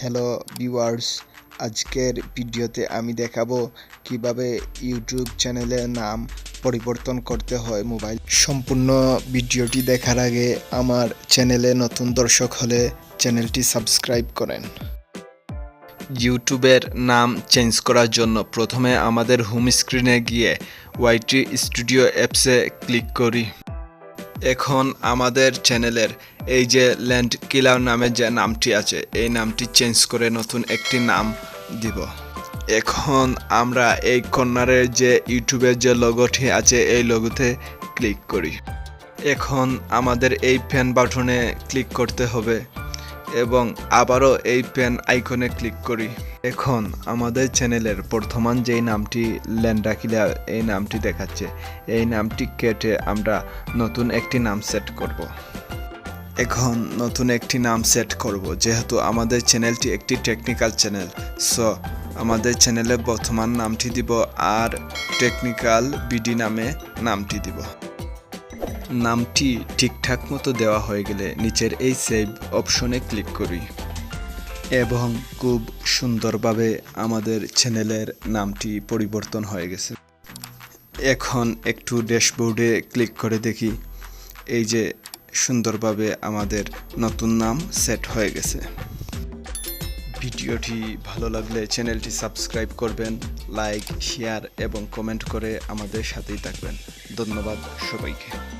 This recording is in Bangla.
হ্যালো ভিউয়ার্স আজকের ভিডিওতে আমি দেখাবো কীভাবে ইউটিউব চ্যানেলের নাম পরিবর্তন করতে হয় মোবাইল সম্পূর্ণ ভিডিওটি দেখার আগে আমার চ্যানেলে নতুন দর্শক হলে চ্যানেলটি সাবস্ক্রাইব করেন। ইউটিউবের নাম চেঞ্জ করার জন্য প্রথমে আমাদের হোম স্ক্রিনে গিয়ে ওয়াইটি স্টুডিও অ্যাপসে ক্লিক করি। এখন আমাদের চ্যানেলের এই যে ল্যান্ড কিলার নামে যে নামটি আছে, এই নামটি চেঞ্জ করে নতুন একটি নাম দিব। এখন আমরা এই কর্নারের যে ইউটিউবের যে লোগোটি আছে, এই লোগোতে ক্লিক করি। এখন আমাদের এই পেন বাটনে ক্লিক করতে হবে এবং আবারও এই পেন আইকনে ক্লিক করি। এখন আমাদের চ্যানেলের বর্তমান যেই নামটি ল্যান্ডাকিলা এই নামটি দেখাচ্ছে। এই নামটি কেটে আমরা নতুন একটি নাম সেট করব। এখন নতুন একটি নাম সেট করব, যেহেতু আমাদের চ্যানেলটি একটি টেকনিক্যাল চ্যানেল সো আমাদের চ্যানেলে বর্তমান নামটি দিব আর টেকনিক্যাল বিডি নামে নামটি দিব। নামটি ঠিকঠাক মতো দেওয়া হয়ে গেলে নিচের এই সেভ অপশনে ক্লিক করি। এবং খুব সুন্দরভাবে আমাদের চ্যানেলের নামটি পরিবর্তন হয়ে গেছে। এখন একটু ড্যাশবোর্ডে ক্লিক করে দেখি। এই যে সুন্দরভাবে আমাদের নতুন নাম সেট হয়ে গেছে। ভিডিওটি ভালো লাগলে চ্যানেলটি সাবস্ক্রাইব করবেন, লাইক, শেয়ার এবং কমেন্ট করে আমাদের সাথেই থাকবেন। ধন্যবাদ সবাইকে।